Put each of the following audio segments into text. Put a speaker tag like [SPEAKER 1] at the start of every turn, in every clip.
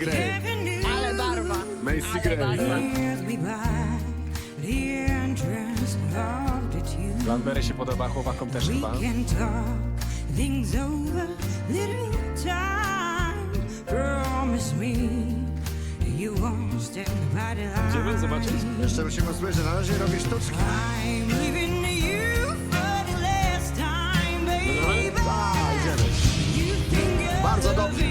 [SPEAKER 1] Gray.
[SPEAKER 2] Ale barwa.
[SPEAKER 1] Macy
[SPEAKER 2] Ale
[SPEAKER 1] Gray.
[SPEAKER 2] barwa.
[SPEAKER 1] Landberry się podoba chłopakom też chyba.
[SPEAKER 3] Gdzie
[SPEAKER 1] wy zobaczyć?
[SPEAKER 4] Jeszcze musimy usłyszeć, na razie robię sztuczki.
[SPEAKER 3] No
[SPEAKER 4] Bardzo dobrze.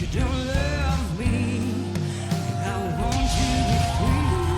[SPEAKER 3] you don't love me. I want you to free.